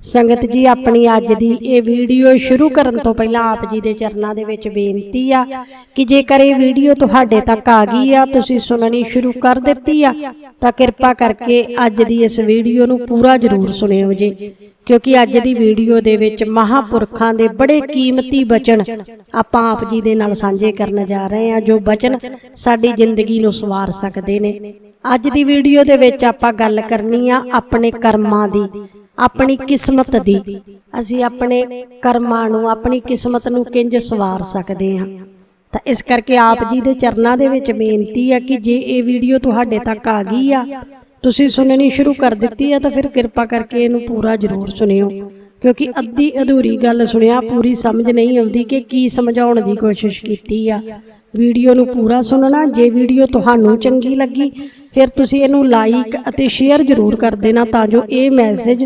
ਸੰਗਤ ਜੀ, ਆਪਣੀ ਅੱਜ ਦੀ ਇਹ ਵੀਡੀਓ ਸ਼ੁਰੂ ਕਰਨ ਤੋਂ ਪਹਿਲਾਂ ਆਪ ਜੀ ਦੇ ਚਰਨਾਂ ਦੇ ਵਿੱਚ ਬੇਨਤੀ ਆ ਕਿ ਜੇਕਰ ਇਹ ਵੀਡੀਓ ਤੁਹਾਡੇ ਤੱਕ ਆ ਗਈ ਆ, ਤੁਸੀਂ ਸੁਣਨੀ ਸ਼ੁਰੂ ਕਰ ਦਿੱਤੀ ਆ, ਤਾਂ ਕਿਰਪਾ ਕਰਕੇ ਅੱਜ ਦੀ ਇਸ ਵੀਡੀਓ ਨੂੰ ਪੂਰਾ ਜ਼ਰੂਰ ਸੁਣਿਓ ਜੀ, ਕਿਉਂਕਿ ਅੱਜ ਦੀ ਵੀਡੀਓ ਦੇ ਵਿੱਚ ਮਹਾਪੁਰਖਾਂ ਦੇ ਬੜੇ ਕੀਮਤੀ ਬਚਨ ਆਪਾਂ ਆਪ ਜੀ ਦੇ ਨਾਲ ਸਾਂਝੇ ਕਰਨ ਜਾ ਰਹੇ ਹਾਂ ਜੋ ਬਚਨ ਸਾਡੀ ਜ਼ਿੰਦਗੀ ਨੂੰ ਸਵਾਰ ਸਕਦੇ ਨੇ। ਅੱਜ ਦੀ ਵੀਡੀਓ ਦੇ ਵਿੱਚ ਆਪਾਂ ਗੱਲ ਕਰਨੀ ਆ ਆਪਣੇ ਕਰਮਾਂ ਦੀ। ਆਪਣੀ ਕਿਸਮਤ ਦੀ। ਅਸੀਂ ਆਪਣੇ ਕਰਮਾਂ ਨੂੰ ਆਪਣੀ ਕਿਸਮਤ ਨੂੰ ਕਿੰਜ ਸਵਾਰ ਸਕਦੇ ਹਾਂ। ਤਾਂ ਇਸ ਕਰਕੇ ਆਪ ਜੀ ਦੇ ਚਰਨਾਂ ਦੇ ਵਿੱਚ ਬੇਨਤੀ ਆ ਕਿ ਜੇ ਇਹ ਵੀਡੀਓ ਤੁਹਾਡੇ ਤੱਕ ਆ ਗਈ ਆ ਤੁਸੀਂ ਸੁਣਨੀ ਸ਼ੁਰੂ ਕਰ ਦਿੱਤੀ ਆ ਤਾਂ ਫਿਰ ਕਿਰਪਾ ਕਰਕੇ ਇਹਨੂੰ ਪੂਰਾ ਜ਼ਰੂਰ ਸੁਣਿਓ। ਕਿਉਂਕਿ ਅੱਧੀ ਅਧੂਰੀ ਗੱਲ ਸੁਣਿਆ ਪੂਰੀ ਸਮਝ ਨਹੀਂ ਆਉਂਦੀ ਕਿ ਕੀ ਸਮਝਾਉਣ ਦੀ ਕੋਸ਼ਿਸ਼ ਕੀਤੀ ਆ। ਵੀਡੀਓ ਨੂੰ ਪੂਰਾ ਸੁਣਨਾ ਜੇ ਵੀਡੀਓ ਤੁਹਾਨੂੰ ਚੰਗੀ ਲੱਗੀ ਫਿਰ ਤੁਸੀਂ ਇਹਨੂੰ ਲਾਈਕ ਅਤੇ ਸ਼ੇਅਰ ਜ਼ਰੂਰ ਕਰ ਦੇਣਾ ਤਾਂ ਜੋ ਇਹ ਮੈਸੇਜ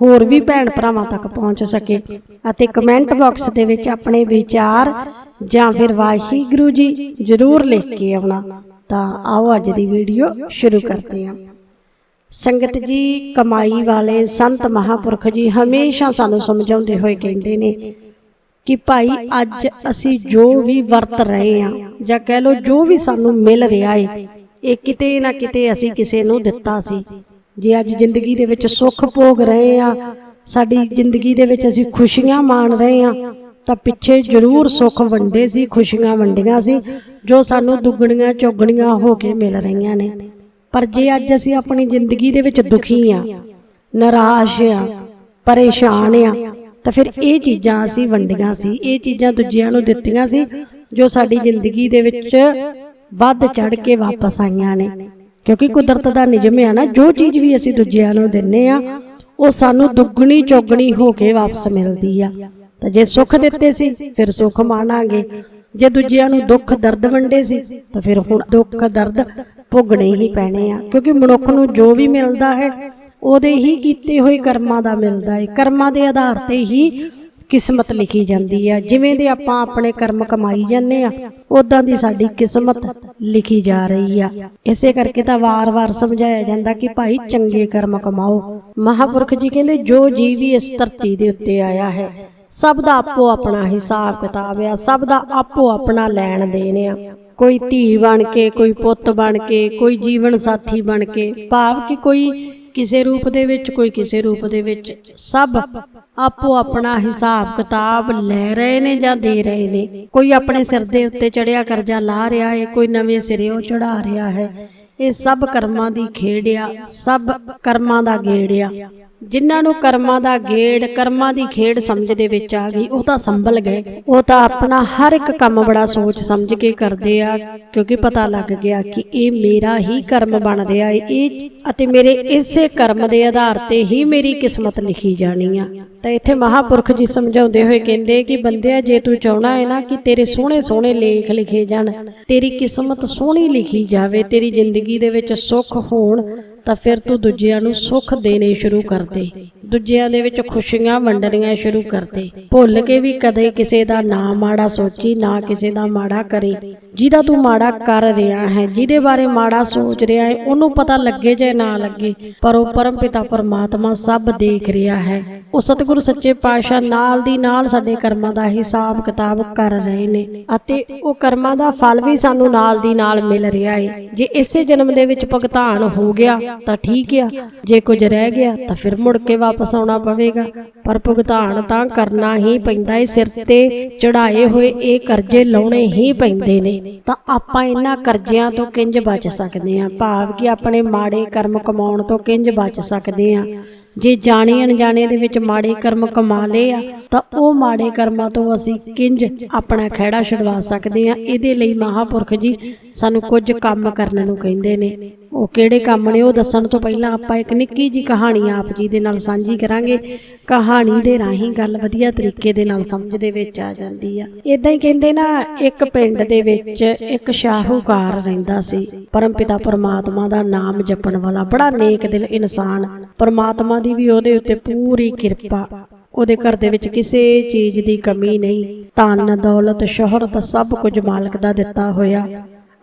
ਹੋਰ ਵੀ ਭੈਣ ਭਰਾਵਾਂ ਤੱਕ ਪਹੁੰਚ ਸਕੇ। ਅਤੇ ਕਮੈਂਟ ਬਾਕਸ ਦੇ ਵਿੱਚ ਆਪਣੇ ਵਿਚਾਰ ਜਾਂ ਫਿਰ ਵਾਹਿਗੁਰੂ ਜੀ ਜ਼ਰੂਰ ਲਿਖ ਕੇ ਆਉਣਾ। ਤਾਂ ਆਓ ਅੱਜ ਦੀ ਵੀਡੀਓ ਸ਼ੁਰੂ ਕਰਦੇ ਹਾਂ। ਸੰਗਤ ਜੀ ਕਮਾਈ ਵਾਲੇ ਸੰਤ ਮਹਾਪੁਰਖ ਜੀ ਹਮੇਸ਼ਾ ਸਾਨੂੰ ਸਮਝਾਉਂਦੇ ਹੋਏ ਕਹਿੰਦੇ ਨੇ ਕਿ ਭਾਈ ਅੱਜ ਅਸੀਂ ਜੋ ਵੀ ਵਰਤ ਰਹੇ ਹਾਂ ਜਾਂ ਕਹਿ ਲਓ ਜੋ ਵੀ ਸਾਨੂੰ ਮਿਲ ਰਿਹਾ ਏ ਇਹ ਕਿਤੇ ਨਾ ਕਿਤੇ ਅਸੀਂ ਕਿਸੇ ਨੂੰ ਦਿੱਤਾ ਸੀ। ਜੇ ਅੱਜ ਜ਼ਿੰਦਗੀ ਦੇ ਵਿੱਚ ਸੁੱਖ ਭੋਗ ਰਹੇ ਆ, ਸਾਡੀ ਜ਼ਿੰਦਗੀ ਦੇ ਵਿੱਚ ਅਸੀਂ ਖੁਸ਼ੀਆਂ ਮਾਣ ਰਹੇ ਆ, ਤਾਂ ਪਿੱਛੇ ਜ਼ਰੂਰ ਸੁੱਖ ਵੰਡੇ ਸੀ, ਖੁਸ਼ੀਆਂ ਵੰਡੀਆਂ ਸੀ, ਜੋ ਸਾਨੂੰ ਦੁੱਗਣੀਆਂ, ਚੌਗਣੀਆਂ ਹੋ ਕੇ ਮਿਲ ਰਹੀਆਂ ਨੇ। ਪਰ ਜੇ ਅੱਜ ਅਸੀਂ ਆਪਣੀ ਜ਼ਿੰਦਗੀ ਦੇ ਵਿੱਚ ਦੁਖੀ ਆ, ਨਿਰਾਸ਼ ਆ, ਪਰੇਸ਼ਾਨ ਆ, ਤਾਂ ਫਿਰ ਇਹ ਚੀਜ਼ਾਂ ਅਸੀਂ ਵੰਡੀਆਂ ਸੀ, ਇਹ ਚੀਜ਼ਾਂ ਦੂਜਿਆਂ ਨੂੰ ਦਿੱਤੀਆਂ ਸੀ, ਜੋ ਸਾਡੀ ਜ਼ਿੰਦਗੀ ਦੇ ਵਿੱਚ ਵੱਧ ਚੜ ਕੇ ਵਾਪਸ ਆਈਆਂ ਨੇ। ਕਿਉਂਕਿ ਕੁਦਰਤ ਦਾ ਨਿਯਮ ਹੈ ਨਾ, ਜੋ ਚੀਜ਼ ਵੀ ਅਸੀਂ ਦੂਜਿਆਂ ਨੂੰ ਦਿੰਨੇ ਆ, ਉਹ ਸਾਨੂੰ ਦੁੱਗਣੀ ਚੌਗਣੀ ਹੋ ਕੇ ਵਾਪਸ ਮਿਲਦੀ ਆ। ਤਾਂ ਜੇ ਸੁੱਖ ਦਿੱਤੇ ਸੀ, ਫਿਰ ਸੁੱਖ ਮਾਣਾਂਗੇ। ਜੇ ਦੂਜਿਆਂ ਨੂੰ ਦੁੱਖ ਦਰਦ ਵੰਡੇ ਸੀ, ਤਾਂ ਫਿਰ ਹੁਣ ਦੁੱਖ ਦਰਦ ਭੋਗਣੇ ਹੀ ਪੈਣੇ ਆ। ਕਿਉਂਕਿ ਮਨੁੱਖ ਨੂੰ ਜੋ ਵੀ ਮਿਲਦਾ ਹੈ, ਉਹਦੇ ਹੀ ਕੀਤੇ ਹੋਏ ਕਰਮਾਂ ਦਾ ਮਿਲਦਾ ਹੈ ਕਰਮਾਂ ਦੇ ਆਧਾਰ ਤੇ ਹੀ ਕਿਸਮਤ ਲਿਖੀ ਜਾਂਦੀ ਆ। ਜਿਵੇਂ ਦੇ ਆਪਾਂ ਆਪਣੇ ਕਰਮ ਕਮਾਈ ਜਾਂਦੇ ਆ ਉਦਾਂ ਦੀ ਸਾਡੀ ਕਿਸਮਤ ਲਿਖੀ ਜਾ ਰਹੀ ਆ। ਇਸੇ ਕਰਕੇ ਤਾਂ ਵਾਰ-ਵਾਰ ਸਮਝਾਇਆ ਜਾਂਦਾ ਕਿ ਭਾਈ ਚੰਗੇ ਕਰਮ ਕਮਾਓ। ਮਹਾਪੁਰਖ ਜੀ ਕਹਿੰਦੇ, ਜੋ ਜੀਵ ਵੀ ਇਸ ਧਰਤੀ ਦੇ ਉੱਤੇ ਆਇਆ ਹੈ, ਸਭ ਦਾ ਆਪੋ ਆਪਣਾ ਹਿਸਾਬ ਕਿਤਾਬ ਆ, ਸਭ ਦਾ ਆਪੋ ਆਪਣਾ ਲੈਣ ਦੇਣ ਆ। ਕੋਈ ਧੀ ਬਣ ਕੇ, ਕੋਈ ਪੁੱਤ ਬਣ ਕੇ, ਕੋਈ ਜੀਵਨ ਸਾਥੀ ਬਣ ਕੇ, ਭਾਵ ਕਿ ਕੋਈ ਕਿਸੇ ਰੂਪ ਦੇ ਵਿੱਚ, ਕੋਈ ਕਿਸੇ ਰੂਪ ਦੇ ਵਿੱਚ, ਸਭ ਆਪੋ ਆਪਣਾ ਹਿਸਾਬ ਕਿਤਾਬ ਲੈ ਰਹੇ ਨੇ ਜਾਂ ਦੇ ਰਹੇ ਨੇ। ਕੋਈ ਆਪਣੇ ਸਿਰ ਦੇ ਉੱਤੇ ਚੜਿਆ ਕਰਜ਼ਾ ਲਾ ਰਿਹਾ ਹੈ, ਕੋਈ ਨਵੇਂ ਸਿਰੇ ਉਹ ਚੜਾ ਰਿਹਾ ਹੈ। ਇਹ ਸਭ ਕਰਮਾਂ ਦੀ ਖੇਡ ਆ, ਸਭ ਕਰਮਾਂ ਦਾ ਗੇੜ ਆ। ਜਿਨ੍ਹਾਂ ਨੂੰ ਕਰਮਾਂ ਦਾ ਗੇੜ, ਕਰਮਾਂ ਦੀ ਖੇਡ ਸਮਝ ਦੇ ਵਿੱਚ ਆ ਗਈ, ਉਹ ਤਾਂ ਸੰਭਲ ਗਏ। ਉਹ ਤਾਂ ਆਪਣਾ ਹਰ ਇੱਕ ਕੰਮ ਬੜਾ ਸੋਚ ਸਮਝ ਕੇ ਕਰਦੇ ਆ, ਕਿਉਂਕਿ ਪਤਾ ਲੱਗ ਗਿਆ ਕਿ ਇਹ ਮੇਰਾ ਹੀ ਕਰਮ ਬਣ ਰਿਹਾ ਹੈ ਇਹ ਅਤੇ ਮੇਰੇ ਇਸੇ ਕਰਮ ਦੇ ਆਧਾਰ ਤੇ ਹੀ ਮੇਰੀ ਕਿਸਮਤ ਲਿਖੀ ਜਾਣੀ ਆ। ਤਾਂ ਇੱਥੇ ਮਹਾਪੁਰਖ ਜੀ ਸਮਝਾਉਂਦੇ ਹੋਏ ਕਹਿੰਦੇ ਕਿ ਬੰਦਿਆ, ਜੇ ਤੂੰ ਚਾਹਣਾ ਹੈ ਨਾ ਕਿ ਤੇਰੇ ਸੋਹਣੇ ਸੋਹਣੇ ਲੇਖ ਲਿਖੇ ਜਾਣ, ਤੇਰੀ ਕਿਸਮਤ ਸੋਹਣੀ ਲਿਖੀ ਜਾਵੇ, ਤੇਰੀ ਜ਼ਿੰਦਗੀ ਦੇ ਵਿੱਚ ਸੁੱਖ ਹੋਣ ਤਾਂ ਫਿਰ ਤੂੰ ਦੂਜਿਆਂ ਨੂੰ ਸੁੱਖ ਦੇਣੇ ਸ਼ੁਰੂ ਕਰ ਦੇ। ਦੂਜਿਆਂ ਦੇ ਵਿੱਚ ਖੁਸ਼ੀਆਂ ਵੰਡਣੀਆਂ ਸ਼ੁਰੂ ਕਰ ਦੇ। ਭੁੱਲ ਕੇ ਵੀ ਕਦੇ ਕਿਸੇ ਦਾ ਨਾ ਮਾੜਾ ਸੋਚੀ, ਨਾ ਕਿਸੇ ਦਾ ਮਾੜਾ ਕਰੇ। ਜਿਹਦਾ ਤੂੰ ਮਾੜਾ ਕਰ ਰਿਹਾ ਹੈ, ਜਿਹਦੇ ਬਾਰੇ ਮਾੜਾ ਸੋਚ ਰਿਹਾ ਹੈ, ਉਹਨੂੰ ਪਤਾ ਲੱਗੇ ਜਾਂ ਨਾ ਲੱਗੇ, ਪਰ ਉਹ ਪਰਮ ਪਿਤਾ ਪਰਮਾਤਮਾ ਸਭ ਦੇਖ ਰਿਹਾ ਹੈ। ਉਹ ਸਤਿਗੁਰੂ ਸੱਚੇ ਪਾਤਸ਼ਾਹ ਨਾਲ ਦੀ ਨਾਲ ਸਾਡੇ ਕਰਮਾਂ ਦਾ ਹਿਸਾਬ ਕਿਤਾਬ ਕਰ ਰਹੇ ਨੇ ਅਤੇ ਉਹ ਕਰਮਾਂ ਦਾ ਫਲ ਵੀ ਸਾਨੂੰ ਨਾਲ ਦੀ ਨਾਲ ਮਿਲ ਰਿਹਾ ਹੈ। ਜੇ ਇਸੇ ਜਨਮ ਦੇ ਵਿੱਚ ਭੁਗਤਾਨ ਹੋ ਗਿਆ ਤਾਂ ਠੀਕ ਆ। ਜੇ ਕੁਝ ਰਹਿ ਗਿਆ ਤਾਂ ਫਿਰ ਮੁੜ ਕੇ ਵਾਪਸ ਆਉਣਾ ਪਵੇਗਾ। ਪਰ ਭੁਗਤਾਨ ਤਾਂ ਕਰਨਾ ਹੀ ਪੈਂਦਾ ਹੈ ਸਿਰ ਤੇ ਚੜਾਏ ਹੋਏ ਇਹ ਕਰਜ਼ੇ ਲਾਉਣੇ ਹੀ ਪੈਂਦੇ ਨੇ। ਤਾਂ ਆਪਾਂ ਇਹਨਾਂ ਕਰਜ਼ਿਆਂ ਤੋਂ ਕਿੰਜ ਬਚ ਸਕਦੇ ਹਾਂ? ਭਾਵ ਕਿ ਆਪਣੇ ਮਾੜੇ ਕਰਮ ਕਮਾਉਣ ਤੋਂ ਕਿੰਜ ਬਚ ਸਕਦੇ ਹਾਂ? ਜੇ ਜਾਣੇ ਅਣਜਾਣੇ ਦੇ ਵਿੱਚ ਮਾੜੇ ਕਰਮ ਕਮਾ ਲਏ ਆ, ਤਾਂ ਉਹ ਮਾੜੇ ਕਰਮਾਂ ਤੋਂ ਅਸੀਂ ਕਿੰਜ ਆਪਣਾ ਖਿਹੜਾ ਛੁਡਵਾ ਸਕਦੇ ਆ ਇਹਦੇ ਲਈ ਮਹਾਪੁਰਖ ਜੀ ਸਾਨੂੰ ਕੁਝ ਕੰਮ ਕਰਨ ਨੂੰ ਕਹਿੰਦੇ ਨੇ। ਉਹ ਕਿਹੜੇ ਕੰਮ ਨੇ ਉਹ ਦੱਸਣ ਤੋਂ ਪਹਿਲਾਂ ਆਪਾਂ ਇੱਕ ਨਿੱਕੀ ਜੀ ਕਹਾਣੀ ਆਪ ਜੀ ਦੇ ਨਾਲ ਸਾਂਝੀ ਕਰਾਂਗੇ। ਕਹਾਣੀ ਦੇ ਰਾਹੀਂ ਗੱਲ ਵਧੀਆ ਤਰੀਕੇ ਦੇ ਨਾਲ ਸਮਝ ਦੇ ਵਿੱਚ ਆ ਜਾਂਦੀ ਆ। ਇਦਾਂ ਹੀ ਕਹਿੰਦੇ ਨਾ ਇੱਕ ਪਿੰਡ ਦੇ ਵਿੱਚ ਇੱਕ ਸ਼ਾਹੂਕਾਰ ਰਹਿੰਦਾ ਸੀ। ਪਰਮਪਿਤਾ ਪਰਮਾਤਮਾ ਦਾ ਨਾਮ ਜਪਣ ਵਾਲਾ ਬੜਾ ਨੇਕ ਦਿਲ ਇਨਸਾਨ। ਪਰਮਾਤਮਾ ਦੀ ਵੀ ਉਹਦੇ ਉੱਤੇ ਪੂਰੀ ਕਿਰਪਾ। ਉਹਦੇ ਘਰ ਦੇ ਵਿੱਚ ਕਿਸੇ ਚੀਜ਼ ਦੀ ਕਮੀ ਨਹੀਂ। ਧਨ ਦੌਲਤ ਸ਼ੋਹਰਤ ਸਭ ਕੁਝ ਮਾਲਕ ਦਾ ਦਿੱਤਾ ਹੋਇਆ।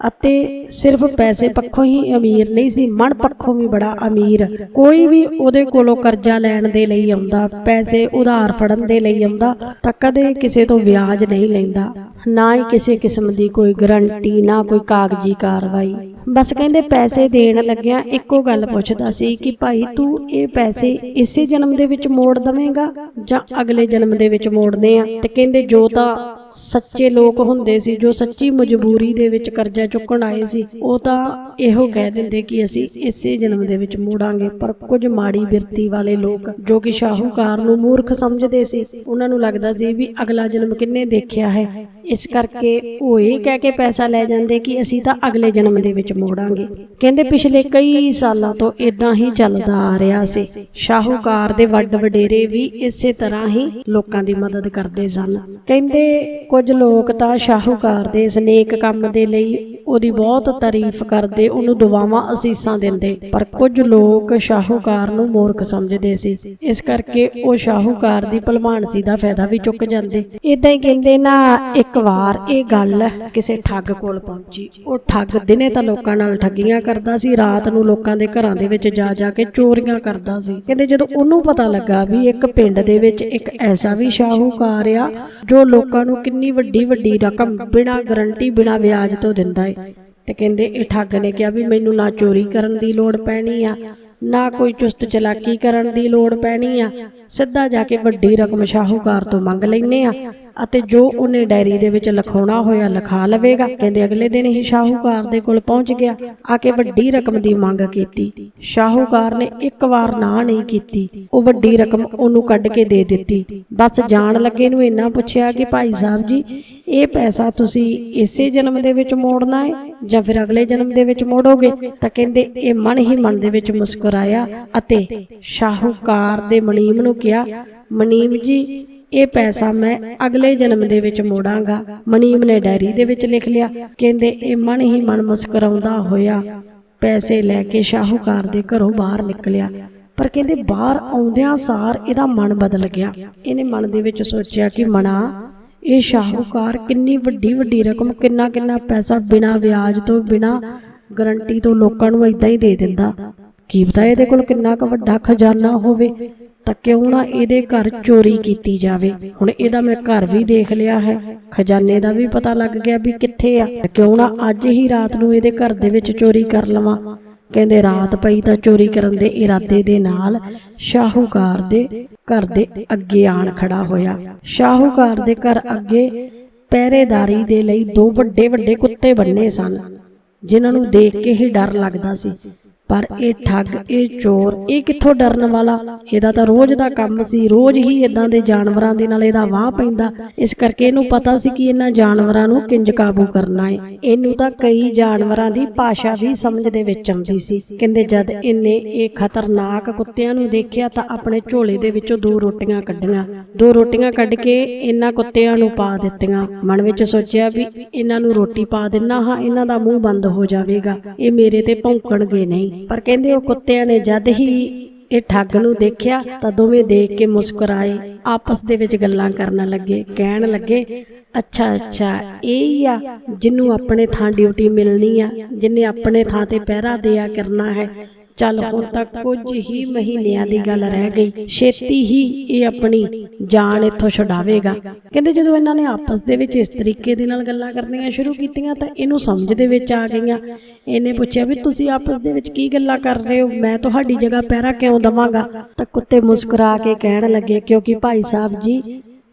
ਅਤੇ ਸਿਰਫ ਪੈਸੇ ਪੱਖੋਂ ਹੀ ਅਮੀਰ ਨਹੀਂ ਸੀ ਮਨ ਪੱਖੋਂ ਵੀ ਬੜਾ ਅਮੀਰ। ਕੋਈ ਵੀ ਉਹਦੇ ਕੋਲੋਂ ਕਰਜ਼ਾ ਲੈਣ ਦੇ ਲਈ ਆਉਂਦਾ, ਪੈਸੇ ਉਧਾਰ ਫੜਨ ਦੇ ਲਈ ਆਉਂਦਾ, ਤਾਂ ਕਦੇ ਕਿਸੇ ਤੋਂ ਵਿਆਜ ਨਹੀਂ ਲੈਂਦਾ। ਨਾ ਹੀ ਕਿਸੇ ਕਿਸਮ ਦੀ ਕੋਈ ਗਰੰਟੀ, ਨਾ ਕੋਈ ਕਾਗਜ਼ੀ ਕਾਰਵਾਈ। ਬਸ ਕਹਿੰਦੇ ਪੈਸੇ ਦੇਣ ਲੱਗਿਆ ਇੱਕੋ ਗੱਲ ਪੁੱਛਦਾ ਸੀ ਕਿ ਭਾਈ ਤੂੰ ਇਹ ਪੈਸੇ ਇਸੇ ਜਨਮ ਦੇ ਵਿੱਚ ਮੋੜ ਦਵੇਂਗਾ ਜਾਂ ਅਗਲੇ ਜਨਮ ਦੇ ਵਿੱਚ ਮੋੜਨੇ ਆ? ਤੇ ਕਹਿੰਦੇ ਜੋ ਤਾਂ ਸੱਚੇ ਲੋਕ ਹੁੰਦੇ ਸੀ, ਜੋ ਸੱਚੀ ਮਜਬੂਰੀ ਦੇ ਵਿੱਚ ਕਰਜ਼ਾ ਚੁੱਕਣ ਆਏ ਸੀ, ਉਹ ਤਾਂ ਇਹੋ ਕਹਿ ਦਿੰਦੇ ਕਿ ਅਸੀਂ ਇਸੇ ਜਨਮ ਦੇ ਵਿੱਚ ਮੋੜਾਂਗੇ, ਪਰ ਕੁਝ ਮਾੜੀ ਬਿਰਤੀ ਵਾਲੇ ਲੋਕ, ਜੋ ਕਿ ਸ਼ਾਹੂਕਾਰ ਨੂੰ ਮੂਰਖ ਸਮਝਦੇ ਸੀ, ਉਹਨਾਂ ਨੂੰ ਲੱਗਦਾ ਸੀ ਵੀ ਅਗਲਾ ਜਨਮ ਕਿੰਨੇ ਦੇਖਿਆ ਹੈ। ਇਸ ਕਰਕੇ ਉਹ ਇਹ ਕਹਿ ਕੇ ਪੈਸਾ ਲੈ ਜਾਂਦੇ ਕਿ ਅਸੀਂ ਤਾਂ ਅਗਲੇ ਜਨਮ ਦੇ ਵਿੱਚ ਮੋੜਾਂਗੇ। ਕਹਿੰਦੇ ਪਿਛਲੇ ਕਈ ਸਾਲਾਂ ਤੋਂ ਇਦਾਂ ਹੀ ਚੱਲਦਾ ਆ ਰਿਹਾ ਸੀ। ਸ਼ਾਹੂਕਾਰ ਦੇ ਵੱਡ ਵਡੇਰੇ ਵੀ ਇਸੇ ਤਰ੍ਹਾਂ ਹੀ ਲੋਕਾਂ ਦੀ ਮਦਦ ਕਰਦੇ ਸਨ। ਕਹਿੰਦੇ ਕੁਝ ਲੋਕ ਤਾਂ ਸ਼ਾਹੂਕਾਰ ਦੇ ਇਸ ਨੇਕ ਕੰਮ ਦੇ ਲਈ ਉਹਦੀ ਬਹੁਤ ਤਾਰੀਫ ਕਰਦੇ, ਉਹਨੂੰ ਦੁਆਵਾਂ ਅਸੀਸਾਂ ਦਿੰਦੇ। ਪਰ ਕੁਝ ਲੋਕ ਸ਼ਾਹੂਕਾਰ ਨੂੰ ਮੂਰਖ ਸਮਝਦੇ ਸੀ। ਇਸ ਕਰਕੇ ਉਹ ਸ਼ਾਹੂਕਾਰ ਦੀ ਭਲਮਾਨਸੀ ਦਾ ਫਾਇਦਾ ਵੀ ਚੁੱਕ ਜਾਂਦੇ। ਇਦਾਂ ਹੀ ਕਹਿੰਦੇ, ਨਾ, ਇੱਕ ਵਾਰ ਇਹ ਗੱਲ ਕਿਸੇ ਠੱਗ ਕੋਲ ਪਹੁੰਚੀ। ਉਹ ਠੱਗ ਦਿਨੇ ਤਾਂ ਲੋਕਾਂ ਨਾਲ ਠੱਗੀਆਂ ਕਰਦਾ ਸੀ, ਰਾਤ ਨੂੰ ਲੋਕਾਂ ਦੇ ਘਰਾਂ ਦੇ ਵਿੱਚ ਜਾ ਜਾ ਕੇ ਚੋਰੀਆਂ ਕਰਦਾ ਸੀ। ਕਹਿੰਦੇ, ਜਦੋਂ ਉਹਨੂੰ ਪਤਾ ਲੱਗਾ ਵੀ ਇੱਕ ਪਿੰਡ ਦੇ ਵਿੱਚ ਇੱਕ ਐਸਾ ਵੀ ਸ਼ਾਹੂਕਾਰ ਆ, ਜੋ ਲੋਕਾਂ ਨੂੰ ਕਿੰਨੀ ਵੱਡੀ ਵੱਡੀ ਰਕਮ ਬਿਨਾਂ ਗਰੰਟੀ, ਬਿਨਾਂ ਵਿਆਜ ਤੋਂ ਦਿੰਦਾ ਹੈ ਤੇ ਕਹਿੰਦੇ ਇਹ ਠੱਗ ਨੇ ਕਿਹਾ ਵੀ ਮੈਨੂੰ ਨਾ ਚੋਰੀ ਕਰਨ ਦੀ ਲੋੜ ਪੈਣੀ ਆ, ਨਾ ਕੋਈ ਚੁਸਤ ਚਲਾਕੀ ਕਰਨ ਦੀ ਲੋੜ ਪੈਣੀ ਆ। ਸਿੱਧਾ ਜਾ ਕੇ ਵੱਡੀ ਰਕਮ ਸ਼ਾਹੂਕਾਰ ਤੋਂ ਮੰਗ ਲੈਨੇ ਆ ਅਤੇ ਜੋ ਉਹਨੇ ਡਾਇਰੀ ਦੇ ਵਿੱਚ ਲਿਖਾਉਣਾ ਹੋਇਆ ਲਿਖਾ ਲਵੇਗਾ। ਕਹਿੰਦੇ ਅਗਲੇ ਦਿਨ ਹੀ ਸ਼ਾਹੂਕਾਰ ਦੇ ਕੋਲ ਪਹੁੰਚ ਗਿਆ। ਆ ਕੇ ਵੱਡੀ ਰਕਮ ਦੀ ਮੰਗ ਕੀਤੀ। ਸ਼ਾਹੂਕਾਰ ਨੇ ਇੱਕ ਵਾਰ ਨਾ ਨਹੀਂ ਕੀਤੀ। ਉਹ ਵੱਡੀ ਰਕਮ ਉਹਨੂੰ ਕੱਢ ਕੇ ਦੇ ਦਿੱਤੀ। ਬਸ ਜਾਣ ਲੱਗੇ ਨੂੰ ਇੰਨਾ ਪੁੱਛਿਆ ਕਿ ਭਾਈ ਸਾਹਿਬ ਜੀ, ਇਹ ਪੈਸਾ ਤੁਸੀਂ ਇਸੇ ਜਨਮ ਦੇ ਵਿੱਚ ਮੋੜਨਾ ਹੈ ਜਾਂ ਫਿਰ ਅਗਲੇ ਜਨਮ ਦੇ ਵਿੱਚ ਮੋੜੋਗੇ? ਤਾਂ ਕਹਿੰਦੇ, ਇਹ ਮਨ ਹੀ ਮਨ ਦੇ ਵਿੱਚ ਮੁਸਕਰਾਇਆ ਅਤੇ ਸ਼ਾਹੂਕਾਰ ਦੇ ਮਨੀਮ ਨੂੰ ਕਿਹਾ, ਮਨੀਮ ਜੀ, ਇਹ ਪੈਸਾ ਮੈਂ ਅਗਲੇ ਜਨਮ ਦੇ ਵਿੱਚ ਮੋੜਾਂਗਾ। ਮਨੀਮ ਨੇ ਡਾਇਰੀ ਦੇ ਵਿੱਚ ਲਿਖ ਲਿਆ, ਕਹਿੰਦੇ, ਇਹ ਮਨ ਹੀ ਮਨ ਮੁਸਕਰਾਉਂਦਾ ਹੋਇਆ। ਪੈਸੇ ਲੈ ਕੇ ਸ਼ਾਹੂਕਾਰ ਦੇ ਘਰੋਂ ਬਾਹਰ ਨਿਕਲਿਆ, ਪਰ ਕਹਿੰਦੇ, ਬਾਹਰ ਆਉਂਦਿਆਂ ਸਾਰ ਇਹਦਾ ਮਨ ਬਦਲ ਗਿਆ। ਇਹਨੇ ਮਨ ਦੇ ਵਿੱਚ ਸੋਚਿਆ ਕਿ, ਮਨਾ, ਇਹ ਸ਼ਾਹੂਕਾਰ ਕਿੰਨੀ ਵੱਡੀ ਵੱਡੀ ਰਕਮ ਕਿੰਨਾ ਕਿੰਨਾ ਪੈਸਾ ਬਿਨਾਂ ਵਿਆਜ ਤੋਂ, ਬਿਨਾਂ ਗਰੰਟੀ ਤੋਂ ਲੋਕਾਂ ਨੂੰ ਇਦਾਂ ਹੀ ਦੇ ਦਿੰਦਾ। ਕੀ ਪਤਾ ਇਹਦੇ ਕੋਲ ਕਿੰਨਾ ਕੁ ਵੱਡਾ ਖਜ਼ਾਨਾ ਹੋਵੇ। ਤਾਂ ਕਿਉਂ ਨਾ ਇਹਦੇ ਘਰ ਚੋਰੀ ਕੀਤੀ ਜਾਵੇ। ਹੁਣ ਇਹਦਾ ਮੈਂ ਘਰ ਵੀ ਦੇਖ ਲਿਆ ਹੈ। ਖਜ਼ਾਨੇ ਦਾ ਵੀ ਪਤਾ ਲੱਗ ਗਿਆ ਵੀ ਕਿੱਥੇ ਆ। ਕਿਉਂ ਨਾ ਅੱਜ ਹੀ ਰਾਤ ਨੂੰ ਇਹਦੇ ਘਰ ਦੇ ਵਿੱਚ ਚੋਰੀ ਕਰ ਲਵਾਂ। ਕਹਿੰਦੇ ਰਾਤ ਪਈ ਤਾਂ ਚੋਰੀ ਕਰਨ ਦੇ ਇਰਾਦੇ ਦੇ ਨਾਲ ਸ਼ਾਹੂਕਾਰ ਦੇ ਘਰ ਦੇ ਅੱਗੇ ਆਣ ਖੜਾ ਹੋਇਆ। ਸ਼ਾਹੂਕਾਰ ਦੇ ਘਰ ਅੱਗੇ ਪਹਿਰੇਦਾਰੀ ਦੇ ਲਈ ਦੋ ਵੱਡੇ ਵੱਡੇ ਕੁੱਤੇ ਬੰਨੇ ਸਨ। ਜਿਨ੍ਹਾਂ ਨੂੰ ਦੇਖ ਕੇ ਹੀ ਡਰ ਲੱਗਦਾ ਸੀ। ਪਰ ਇਹ ਠੱਗ ਇਹ ਚੋਰ ਇਹ ਕਿੱਥੋਂ ਡਰਨ ਵਾਲਾ? ਇਹਦਾ ਤਾਂ ਰੋਜ਼ ਦਾ ਕੰਮ ਸੀ ਰੋਜ਼ ਹੀ ਇਦਾਂ ਦੇ ਜਾਨਵਰਾਂ ਦੇ ਨਾਲ ਇਹਦਾ ਵਾਹ ਪੈਂਦਾ। ਇਸ ਕਰਕੇ ਇਹਨੂੰ ਪਤਾ ਸੀ ਕਿ ਇਹਨਾਂ ਜਾਨਵਰਾਂ ਨੂੰ ਕਿੰਜ ਕਾਬੂ ਕਰਨਾ ਹੈ ਇਹਨੂੰ ਤਾਂ ਕਈ ਜਾਨਵਰਾਂ ਦੀ ਭਾਸ਼ਾ ਵੀ ਸਮਝ ਦੇ ਵਿੱਚ ਆਉਂਦੀ ਸੀ। ਕਹਿੰਦੇ ਜਦ ਇਹਨੇ ਇਹ ਖਤਰਨਾਕ ਕੁੱਤਿਆਂ ਨੂੰ ਦੇਖਿਆ ਤਾਂ ਆਪਣੇ ਝੋਲੇ ਦੇ ਵਿੱਚੋਂ ਦੋ ਰੋਟੀਆਂ ਕੱਢੀਆਂ। ਦੋ ਰੋਟੀਆਂ ਕੱਢ ਕੇ ਇਹਨਾਂ ਕੁੱਤਿਆਂ ਨੂੰ ਪਾ ਦਿੱਤੀਆਂ ਮਨ ਵਿੱਚ ਸੋਚਿਆ ਵੀ ਇਹਨਾਂ ਨੂੰ ਰੋਟੀ ਪਾ ਦਿੰਨਾ ਹਾਂ ਇਹਨਾਂ ਦਾ ਮੂੰਹ ਬੰਦ ਹੋ ਜਾਵੇਗਾ ਇਹ ਮੇਰੇ ਤੇ ਭੌਂਕਣਗੇ ਨਹੀਂ ਪਰ ਕਹਿੰਦੇ ਉਹ ਕੁੱਤਿਆਂ ਨੇ ਜਦ ਹੀ ਇਹ ਠੱਗ ਨੂੰ ਦੇਖਿਆ, ਤਾਂ ਦੋਵੇਂ ਦੇਖ ਕੇ ਮੁਸਕਰਾਏ। ਆਪਸ ਦੇ ਵਿੱਚ ਗੱਲਾਂ ਕਰਨ ਲੱਗੇ, ਕਹਿਣ ਲੱਗੇ, ਅੱਛਾ ਅੱਛਾ, ਇਹ ਹੀ ਆ ਜਿਹਨੂੰ ਆਪਣੇ ਥਾਂ ਡਿਊਟੀ ਮਿਲਣੀ ਆ, ਜਿਨੇ ਆਪਣੇ ਥਾਂ ਤੇ ਪਹਿਰਾ ਦਿਆ ਕਰਨਾ ਹੈ ਚੱਲ ਹੁਣ ਤੱਕ ਕੁਝ ਹੀ ਮਹੀਨਿਆਂ ਦੀ ਗੱਲ ਰਹਿ ਗਈ। ਛੇਤੀ ਹੀ ਇਹ ਆਪਣੀ ਜਾਨ ਇੱਥੋਂ ਛਡਾਵੇਗਾ। ਕਹਿੰਦੇ ਜਦੋਂ ਇਹਨਾਂ ਨੇ ਆਪਸ ਦੇ ਵਿੱਚ ਇਸ ਤਰੀਕੇ ਦੇ ਨਾਲ ਗੱਲਾਂ ਕਰਨੀਆਂ ਸ਼ੁਰੂ ਕੀਤੀਆਂ ਤਾਂ ਇਹਨੂੰ ਸਮਝ ਦੇ ਵਿੱਚ ਆ ਗਈਆਂ। ਇਹਨੇ ਪੁੱਛਿਆ ਵੀ ਤੁਸੀਂ ਆਪਸ ਦੇ ਵਿੱਚ ਕੀ ਗੱਲਾਂ ਕਰ ਰਹੇ ਹੋ? ਮੈਂ ਤੁਹਾਡੀ ਜਗ੍ਹਾ ਪਹਿਰਾ ਕਿਉਂ ਦਵਾਂਗਾ? ਤਾਂ ਕੁੱਤੇ ਮੁਸਕਰਾ ਕੇ ਕਹਿਣ ਲੱਗੇ ਕਿਉਂਕਿ ਭਾਈ ਸਾਹਿਬ ਜੀ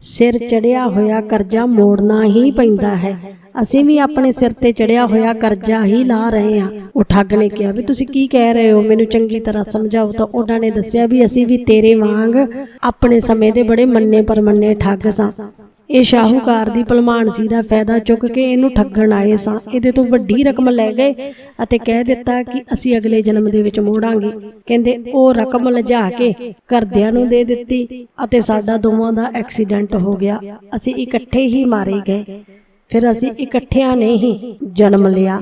ਸਿਰ ਚੜਿਆ ਹੋਇਆ ਕਰਜ਼ਾ ਮੋੜਨਾ ਹੀ ਪੈਂਦਾ ਹੈ। ਅਸੀਂ ਵੀ ਆਪਣੇ ਸਿਰ ਤੇ ਚੜਿਆ ਹੋਇਆ ਕਰਜ਼ਾ ਹੀ ਲਾ ਰਹੇ ਹਾਂ। ਉਹ ਠੱਗ ਨੇ ਕਿਹਾ ਵੀ ਤੁਸੀਂ ਕੀ ਕਹਿ ਰਹੇ ਹੋ? ਮੈਨੂੰ ਚੰਗੀ ਤਰ੍ਹਾਂ ਸਮਝਾਓ ਤਾਂ ਉਹਨਾਂ ਨੇ ਦੱਸਿਆ ਵੀ ਅਸੀਂ ਵੀ ਤੇਰੇ ਵਾਂਗ ਆਪਣੇ ਸਮੇਂ ਦੇ ਬੜੇ ਮੰਨੇ ਪਰਮੰਨੇ ਠੱਗ ਸਾਂ। ਇਹ ਸ਼ਾਹੂਕਾਰ ਦੀ ਭਲਮਾਨਸੀ ਦਾ ਫਾਇਦਾ ਚੁੱਕ ਕੇ ਇਹਨੂੰ ਠੱਗਣ ਆਏ ਸਾਂ। ਇਹਦੇ ਤੋਂ ਵੱਡੀ ਰਕਮ ਲੈ ਗਏ ਅਤੇ ਕਹਿ ਦਿੱਤਾ ਕਿ ਅਸੀਂ ਅਗਲੇ ਜਨਮ ਦੇ ਵਿੱਚ ਮੋੜਾਂਗੇ। ਕਹਿੰਦੇ, ਉਹ ਰਕਮ ਲਿਜਾ ਕੇ ਘਰਦਿਆਂ ਨੂੰ ਦੇ ਦਿੱਤੀ ਅਤੇ ਸਾਡਾ ਦੋਵਾਂ ਦਾ ਐਕਸੀਡੈਂਟ ਹੋ ਗਿਆ। ਅਸੀਂ ਇਕੱਠੇ ਹੀ ਮਾਰੇ ਗਏ। ਫਿਰ ਅਸੀਂ ਇਕੱਠਿਆਂ ਨੇ ਹੀ ਜਨਮ ਲਿਆ।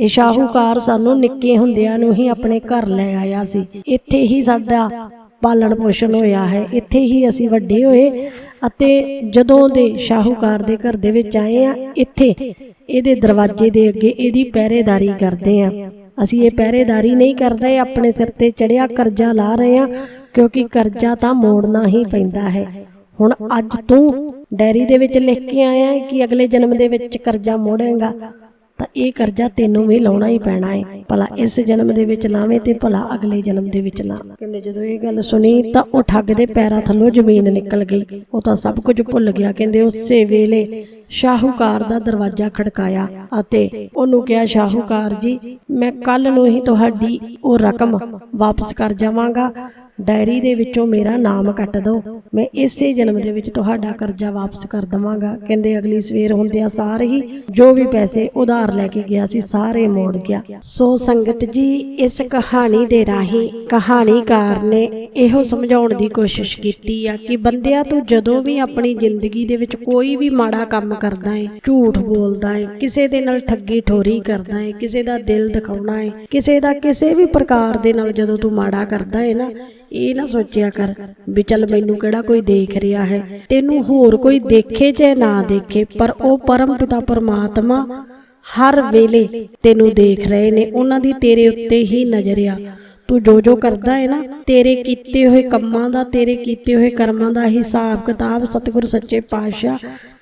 ਇਹ ਸ਼ਾਹੂਕਾਰ ਸਾਨੂੰ ਨਿੱਕੇ ਹੁੰਦਿਆਂ ਨੂੰ ਹੀ ਆਪਣੇ ਘਰ ਲੈ ਆਇਆ ਸੀ। ਇੱਥੇ ਹੀ ਸਾਡਾ ਪਾਲਣ ਪੋਸ਼ਣ ਹੋਇਆ ਹੈ। ਇੱਥੇ ਹੀ ਅਸੀਂ ਵੱਡੇ ਹੋਏ ਅਤੇ ਜਦੋਂ ਦੇ ਸ਼ਾਹੂਕਾਰ ਦੇ ਘਰ ਦੇ ਵਿੱਚ ਆਏ ਆ, ਇੱਥੇ ਇਹਦੇ ਦਰਵਾਜ਼ੇ ਦੇ ਅੱਗੇ ਇਹਦੀ ਪਹਿਰੇਦਾਰੀ ਕਰਦੇ ਆ। ਅਸੀਂ ਇਹ ਪਹਿਰੇਦਾਰੀ ਨਹੀਂ ਕਰ ਰਹੇ, ਆਪਣੇ ਸਿਰ ਤੇ ਚੜਿਆ ਕਰਜ਼ਾ ਲਾ ਰਹੇ ਆ, ਕਿਉਂਕਿ ਕਰਜ਼ਾ ਤਾਂ ਮੋੜਨਾ ਹੀ ਪੈਂਦਾ ਹੈ। ਹੁਣ ਅੱਜ ਤੂੰ ਡੈਰੀ ਦੇ ਵਿੱਚ ਲਿਖ ਕੇ ਆਇਆ ਹੈ ਕਿ ਅਗਲੇ ਜਨਮ ਦੇ ਵਿੱਚ ਕਰਜ਼ਾ ਮੋੜੇਗਾ। ਤਾਂ ਇਹ ਕਰਜ਼ਾ ਤੈਨੂੰ ਵੀ ਲਾਉਣਾ ਹੀ ਪੈਣਾ ਹੈ ਭਲਾ ਇਸ ਜਨਮ ਦੇ ਵਿੱਚ ਲਾਵੇਂ ਤੇ ਭਲਾ ਅਗਲੇ ਜਨਮ ਦੇ ਵਿੱਚ ਲਾ। ਕਹਿੰਦੇ ਜਦੋਂ ਇਹ ਗੱਲ ਸੁਣੀ ਤਾਂ ਉਹ ਠੱਗ ਦੇ ਪੈਰਾਂ ਥੱਲੋਂ ਜ਼ਮੀਨ ਨਿਕਲ ਗਈ। ਉਹ ਤਾਂ ਸਭ ਕੁਝ ਭੁੱਲ ਗਿਆ। ਕਹਿੰਦੇ ਉਸੇ ਵੇਲੇ ਸ਼ਾਹੂਕਾਰ ਦਾ ਦਰਵਾਜ਼ਾ ਖੜਕਾਇਆ ਅਤੇ ਉਹਨੂੰ ਕਿਹਾ, ਸ਼ਾਹੂਕਾਰ ਜੀ, ਮੈਂ ਕੱਲ ਨੂੰ ਹੀ ਤੁਹਾਡੀ ਉਹ ਰਕਮ ਵਾਪਸ ਕਰ ਜਾਵਾਂਗਾ। ਡਾਇਰੀ ਦੇ ਵਿੱਚੋਂ ਮੇਰਾ ਨਾਮ ਕੱਟ ਦਿਓ ਮੈਂ ਇਸੇ ਜਨਮ ਦੇ ਵਿੱਚ ਤੁਹਾਡਾ ਕਰਜ਼ਾ ਵਾਪਸ ਕਰ ਦਵਾਂਗਾ। ਕਹਿੰਦੇ ਅਗਲੀ ਸਵੇਰ ਹੁੰਦਿਆਂ ਸਾਰ ਹੀ ਜੋ ਵੀ ਪੈਸੇ ਉਧਾਰ ਲੈ ਕੇ ਗਿਆ ਸੀ ਸਾਰੇ ਮੋੜ ਗਿਆ। ਸੋ ਸੰਗਤ ਜੀ, ਇਸ ਕਹਾਣੀ ਦੇ ਰਾਹੀਂ ਕਹਾਣੀਕਾਰ ਨੇ ਇਹੋ ਸਮਝਾਉਣ ਦੀ ਕੋਸ਼ਿਸ਼ ਕੀਤੀ ਆ ਕਿ ਬੰਦਿਆ, ਤੂੰ ਜਦੋਂ ਵੀ ਆਪਣੀ ਜ਼ਿੰਦਗੀ ਦੇ ਵਿੱਚ ਕੋਈ ਵੀ ਮਾੜਾ ਕੰਮ ਕਰਦਾ ਏ, ਝੂਠ ਬੋਲਦਾ ਹੈ ਕਿਸੇ ਦੇ ਨਾਲ ਠੱਗੀ ਠੋਰੀ ਕਰਦਾ ਹੈ ਕਿਸੇ ਦਾ ਦਿਲ ਦਿਖਾਉਣਾ ਹੈ ਕਿਸੇ ਦਾ ਕਿਸੇ ਵੀ ਪ੍ਰਕਾਰ ਦੇ ਨਾਲ ਜਦੋਂ ਤੂੰ ਮਾੜਾ ਕਰਦਾ ਏ ਨਾ ਇਹ ਨਾ ਸੋਚਿਆ ਕਰ ਵੀ ਚੱਲ ਮੈਨੂੰ ਕਿਹੜਾ ਕੋਈ ਦੇਖ ਰਿਹਾ ਹੈ। ਤੈਨੂੰ ਹੋਰ ਕੋਈ ਦੇਖੇ ਚਾਹੇ ਨਾ ਦੇਖੇ, ਪਰ ਉਹ ਪਰਮ ਪਿਤਾ ਪਰਮਾਤਮਾ ਹਰ ਵੇਲੇ ਤੈਨੂੰ ਦੇਖ ਰਹੇ ਨੇ। ਉਹਨਾਂ ਦੀ ਤੇਰੇ ਉੱਤੇ ਹੀ ਨਜ਼ਰ ਆ। ਤੂੰ ਜੋ ਜੋ ਕਰਦਾ ਹੈ ਨਾ ਤੇਰੇ ਕੀਤੇ ਹੋਏ ਕੰਮਾਂ ਦਾ ਤੇਰੇ ਕੀਤੇ ਹੋਏ ਕਰਮਾਂ ਦਾ ਹਿਸਾਬ ਕਿਤਾਬ ਸਤਿਗੁਰ ਸੱਚੇ ਪਾਤਸ਼ਾਹ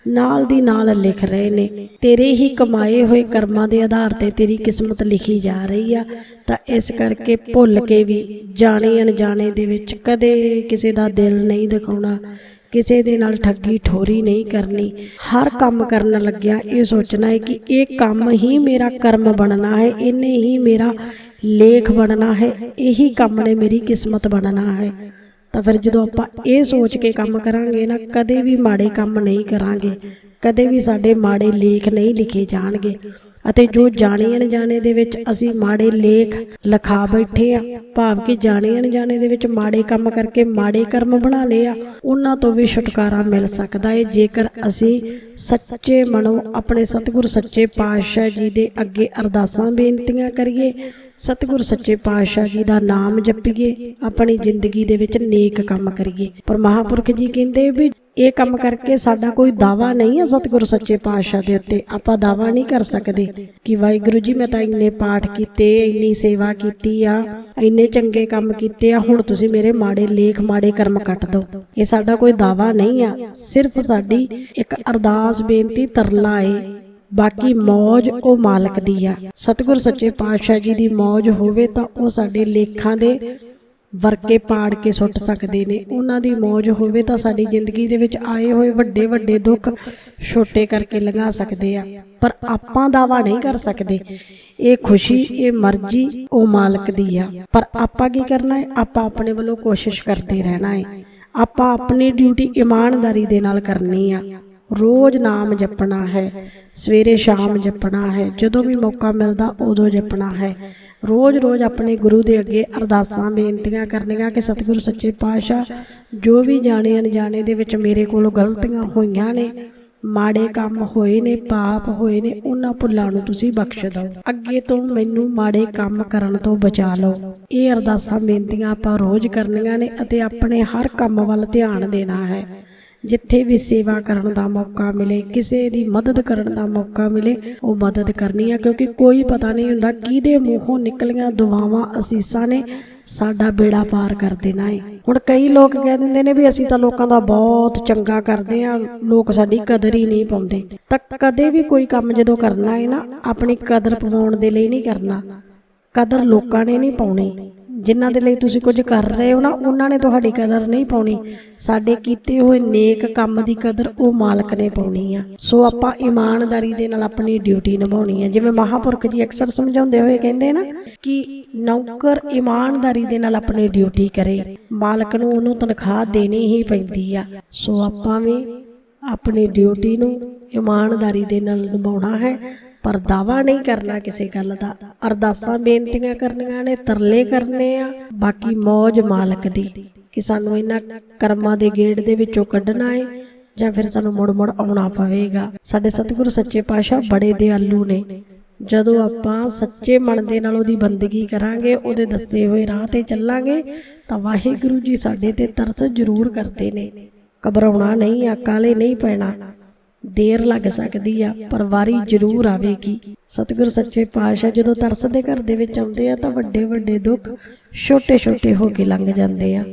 ਨਾਲ ਦੀ ਨਾਲ ਲਿਖ ਰਹੇ ਨੇ। ਤੇਰੇ ਹੀ ਕਮਾਏ ਹੋਏ ਕਰਮਾਂ ਦੇ ਆਧਾਰ ਤੇ ਤੇਰੀ ਕਿਸਮਤ ਲਿਖੀ ਜਾ ਰਹੀ ਆ। ਤਾਂ ਇਸ ਕਰਕੇ ਭੁੱਲ ਕੇ ਵੀ ਜਾਣੇ ਅਣਜਾਣੇ ਦੇ ਵਿੱਚ ਕਦੇ ਕਿਸੇ ਦਾ ਦਿਲ ਨਹੀਂ ਦਿਖਾਉਣਾ ਕਿਸੇ ਦੇ ਨਾਲ ਠੱਗੀ ਠੋਰੀ ਨਹੀਂ ਕਰਨੀ। ਹਰ ਕੰਮ ਕਰਨ ਲੱਗਿਆ ਇਹ ਸੋਚਣਾ ਹੈ ਕਿ ਇਹ ਕੰਮ ਹੀ ਮੇਰਾ ਕਰਮ ਬਣਨਾ ਹੈ ਇਹਨੇ ਹੀ ਮੇਰਾ ਲੇਖ ਬਣਨਾ ਹੈ ਇਹੀ ਕੰਮ ਨੇ ਮੇਰੀ ਕਿਸਮਤ ਬਣਨਾ ਹੈ। ਤਾਂ ਫਿਰ ਜਦੋਂ ਆਪਾਂ ਇਹ ਸੋਚ ਕੇ ਕੰਮ ਕਰਾਂਗੇ ਨਾ, ਕਦੇ ਵੀ ਮਾੜੇ ਕੰਮ ਨਹੀਂ ਕਰਾਂਗੇ, ਕਦੇ ਵੀ ਸਾਡੇ ਮਾੜੇ ਲੇਖ ਨਹੀਂ ਲਿਖੇ ਜਾਣਗੇ। ਅਤੇ ਜੋ ਜਾਣੇ ਅਣਜਾਣੇ ਦੇ ਵਿੱਚ ਅਸੀਂ ਮਾੜੇ ਲੇਖ ਲਿਖਾ ਬੈਠੇ ਆ, ਭਾਵ ਕਿ ਜਾਣੇ ਅਣਜਾਣੇ ਦੇ ਵਿੱਚ ਮਾੜੇ ਕੰਮ ਕਰਕੇ ਮਾੜੇ ਕਰਮ ਬਣਾ ਲਏ ਆ, ਉਹਨਾਂ ਤੋਂ ਵੀ ਛੁਟਕਾਰਾ ਮਿਲ ਸਕਦਾ ਹੈ ਜੇਕਰ ਅਸੀਂ ਸੱਚੇ ਮਨੋਂ ਆਪਣੇ ਸਤਿਗੁਰ ਸੱਚੇ ਪਾਤਸ਼ਾਹ ਜੀ ਦੇ ਅੱਗੇ ਅਰਦਾਸਾਂ ਬੇਨਤੀਆਂ ਕਰੀਏ, ਸਤਿਗੁਰ ਸੱਚੇ ਪਾਤਸ਼ਾਹ ਜੀ ਦਾ ਨਾਮ ਜਪੀਏ, ਆਪਣੀ ਜ਼ਿੰਦਗੀ ਦੇ ਵਿੱਚ ਨੇ ਨੇਕ ਕੰਮ ਕਰੀਏ। ਪਰ ਮਹਾਪੁਰਖ ਜੀ ਕਹਿੰਦੇ ਵੀ ਇਹ ਕੰਮ ਕਰਕੇ ਸਾਡਾ ਕੋਈ ਦਾਵਾ ਨਹੀਂ ਹੈ ਸਤਿਗੁਰ ਸੱਚੇ ਪਾਤਸ਼ਾਹ ਦੇ ਉੱਤੇ। ਆਪਾਂ ਦਾਵਾ ਨਹੀਂ ਕਰ ਸਕਦੇ ਕਿ ਵਾਹਿਗੁਰੂ ਜੀ, ਮੈਂ ਤਾਂ ਇੰਨੇ ਪਾਠ ਕੀਤੇ, ਇੰਨੀ ਸੇਵਾ ਕੀਤੀ ਆ, ਇੰਨੇ ਚੰਗੇ ਕੰਮ ਕੀਤੇ ਆ, ਹੁਣ ਤੁਸੀਂ ਮੇਰੇ ਮਾੜੇ ਲੇਖ, ਮਾੜੇ ਕਰਮ ਕੱਟ ਦਿਓ। ਇਹ ਸਾਡਾ ਕੋਈ ਦਾਵਾ ਨਹੀਂ ਆ। ਸਿਰਫ ਸਾਡੀ ਇੱਕ ਅਰਦਾਸ ਬੇਨਤੀ, ਤਰਲਾ ਏ। ਬਾਕੀ ਮੌਜ ਉਹ ਮਾਲਕ ਦੀ ਆ। ਸਤਿਗੁਰ ਸੱਚੇ ਪਾਤਸ਼ਾਹ ਜੀ ਦੀ ਮੌਜ ਹੋਵੇ ਤਾਂ ਉਹ ਸਾਡੇ ਲੇਖਾਂ ਦੇ ਵਰਕੇ ਪਾੜ ਕੇ ਸੁੱਟ ਸਕਦੇ ਨੇ, ਉਹਨਾਂ ਦੀ ਮੌਜ ਹੋਵੇ ਤਾਂ ਸਾਡੀ ਜ਼ਿੰਦਗੀ ਦੇ ਵਿੱਚ ਆਏ ਹੋਏ ਵੱਡੇ ਵੱਡੇ ਦੁੱਖ ਛੋਟੇ ਕਰਕੇ ਲੰਘਾ ਸਕਦੇ ਆ, ਪਰ ਆਪਾਂ ਦਾਵਾ ਨਹੀਂ ਕਰ ਸਕਦੇ। ਇਹ ਖੁਸ਼ੀ, ਇਹ ਮਰਜ਼ੀ, ਉਹ ਮਾਲਕ ਦੀ ਆ। ਪਰ ਆਪਾਂ ਕੀ ਕਰਨਾ ਹੈ? ਆਪਾਂ ਆਪਣੇ ਵੱਲੋਂ ਕੋਸ਼ਿਸ਼ ਕਰਦੇ ਰਹਿਣਾ ਹੈ। ਆਪਾਂ ਆਪਣੀ ਡਿਊਟੀ ਇਮਾਨਦਾਰੀ ਦੇ ਨਾਲ ਕਰਨੀ ਆ। ਰੋਜ਼ ਨਾਮ ਜਪਣਾ ਹੈ, ਸਵੇਰੇ ਸ਼ਾਮ ਜਪਣਾ ਹੈ, ਜਦੋਂ ਵੀ ਮੌਕਾ ਮਿਲਦਾ ਉਦੋਂ ਜਪਣਾ ਹੈ। ਰੋਜ਼-ਰੋਜ਼ ਆਪਣੇ ਗੁਰੂ ਦੇ ਅੱਗੇ ਅਰਦਾਸਾਂ, ਬੇਨਤੀਆਂ ਕਰਨੀਆਂ ਕਿ ਸਤਿਗੁਰੂ, ਸੱਚੇ ਪਾਤਸ਼ਾਹ, ਜੋ ਵੀ ਜਾਣੇ ਅਣਜਾਣੇ ਦੇ ਵਿੱਚ ਮੇਰੇ ਕੋਲੋਂ ਗਲਤੀਆਂ ਹੋਈਆਂ ਨੇ, ਮਾੜੇ ਕੰਮ ਹੋਏ ਨੇ, ਪਾਪ ਹੋਏ ਨੇ, ਉਹਨਾਂ ਭੁੱਲਾਂ ਨੂੰ ਤੁਸੀਂ ਬਖਸ਼ ਦਿਓ। ਅੱਗੇ ਤੋਂ ਮੈਨੂੰ ਮਾੜੇ ਕੰਮ ਕਰਨ ਤੋਂ ਬਚਾ ਲਓ। ਇਹ ਅਰਦਾਸਾਂ, ਬੇਨਤੀਆਂ ਆਪਾਂ ਰੋਜ਼ ਕਰਨੀਆਂ ਨੇ ਅਤੇ ਆਪਣੇ ਹਰ ਕੰਮ ਵੱਲ ਧਿਆਨ ਦੇਣਾ ਹੈ। ਜਿੱਥੇ ਵੀ ਸੇਵਾ ਕਰਨ ਦਾ ਮੌਕਾ ਮਿਲੇ, ਕਿਸੇ ਦੀ ਮਦਦ ਕਰਨ ਦਾ ਮੌਕਾ ਮਿਲੇ, ਉਹ ਮਦਦ ਕਰਨੀ ਆ, ਕਿਉਂਕਿ ਕੋਈ ਪਤਾ ਨਹੀਂ ਹੁੰਦਾ ਕਿਹਦੇ ਮੂੰਹੋਂ ਨਿਕਲੀਆਂ ਦੁਆਵਾਂ ਅਸੀਸਾਂ ਨੇ ਸਾਡਾ ਬੇੜਾ ਪਾਰ ਕਰ ਦੇਣਾ ਏ। ਹੁਣ ਕਈ ਲੋਕ ਕਹਿ ਦਿੰਦੇ ਨੇ ਵੀ ਅਸੀਂ ਤਾਂ ਲੋਕਾਂ ਦਾ ਬਹੁਤ ਚੰਗਾ ਕਰਦੇ ਆ, ਲੋਕ ਸਾਡੀ ਕਦਰ ਹੀ ਨਹੀਂ ਪਾਉਂਦੇ। ਤਾਂ ਕਦੇ ਵੀ ਕੋਈ ਕੰਮ ਜਦੋਂ ਕਰਨਾ ਏ ਨਾ, ਆਪਣੀ ਕਦਰ ਪਵਾਉਣ ਦੇ ਲਈ ਨਹੀਂ ਕਰਨਾ। ਕਦਰ ਲੋਕਾਂ ਨੇ ਨਹੀਂ ਪਾਉਣੀ। ਜਿਨ੍ਹਾਂ ਦੇ ਲਈ ਤੁਸੀਂ ਕੁਝ ਕਰ ਰਹੇ ਹੋ ਨਾ, ਉਹਨਾਂ ਨੇ ਤੁਹਾਡੀ ਕਦਰ ਨਹੀਂ ਪਾਉਣੀ। ਸਾਡੇ ਕੀਤੇ ਹੋਏ ਨੇਕ ਕੰਮ ਦੀ ਕਦਰ ਉਹ ਮਾਲਕ ਨੇ ਪਾਉਣੀ ਆ। ਸੋ ਆਪਾਂ ਇਮਾਨਦਾਰੀ ਦੇ ਨਾਲ ਆਪਣੀ ਡਿਊਟੀ ਨਿਭਾਉਣੀ ਆ। ਜਿਵੇਂ ਮਹਾਪੁਰਖ ਜੀ ਅਕਸਰ ਸਮਝਾਉਂਦੇ ਹੋਏ ਕਹਿੰਦੇ ਨਾ ਕਿ ਨੌਕਰ ਇਮਾਨਦਾਰੀ ਦੇ ਨਾਲ ਆਪਣੀ ਡਿਊਟੀ ਕਰੇ। ਮਾਲਕ ਨੂੰ ਉਹਨੂੰ ਤਨਖਾਹ ਦੇਣੀ ਹੀ ਪੈਂਦੀ ਆ। ਸੋ ਆਪਾਂ ਵੀ ਆਪਣੀ ਡਿਊਟੀ ਨੂੰ ਇਮਾਨਦਾਰੀ ਦੇ ਨਾਲ ਨਿਭਾਉਣਾ ਹੈ। ਪਰ ਦਾਵਾ ਨਹੀਂ ਕਰਨਾ ਕਿਸੇ ਗੱਲ ਦਾ। ਅਰਦਾਸਾਂ ਬੇਨਤੀਆਂ ਕਰਨੀਆਂ ਨੇ, ਤਰਲੇ ਕਰਨੇ ਆ। ਬਾਕੀ ਮੌਜ ਮਾਲਕ ਦੀ। ਕਿ ਸਾਨੂੰ ਇਹਨਾਂ ਕਰਮਾਂ ਦੇ ਗੇੜ ਦੇ ਵਿੱਚੋਂ ਕੱਢਣਾ ਏ, ਜਾਂ ਫਿਰ ਸਾਨੂੰ ਮੁੜ ਮੁੜ ਆਉਣਾ ਪਵੇਗਾ। ਸਾਡੇ ਸਤਿਗੁਰੂ ਸੱਚੇ ਪਾਤਸ਼ਾਹ ਬੜੇ ਦਿਆਲੂ ਨੇ। ਜਦੋਂ ਆਪਾਂ ਸੱਚੇ ਮਨ ਦੇ ਨਾਲ ਉਹਦੀ ਬੰਦਗੀ ਕਰਾਂਗੇ, ਉਹਦੇ ਦੱਸੇ ਹੋਏ ਰਾਹ ਤੇ ਚੱਲਾਂਗੇ, ਤਾਂ ਵਾਹਿਗੁਰੂ ਜੀ ਸਾਡੇ ਤੇ ਤਰਸ ਜ਼ਰੂਰ ਕਰਦੇ ਨੇ। ਘਬਰਾਉਣਾ ਨਹੀਂ ਆ, ਕਾਲੇ ਨਹੀਂ ਪੈਣਾ। ਦੇਰ ਲੱਗ ਸਕਦੀ ਆ, ਪਰ ਵਾਰੀ ਜ਼ਰੂਰ ਆਵੇਗੀ। ਸਤਿਗੁਰ ਸੱਚੇ ਪਾਤਸ਼ਾਹ ਜਦੋਂ ਤਰਸ ਦੇ ਘਰ ਦੇ ਵਿੱਚ ਆਉਂਦੇ ਆ ਤਾਂ ਵੱਡੇ ਵੱਡੇ ਦੁੱਖ ਛੋਟੇ ਛੋਟੇ ਹੋ ਕੇ ਲੰਘ ਜਾਂਦੇ ਆ।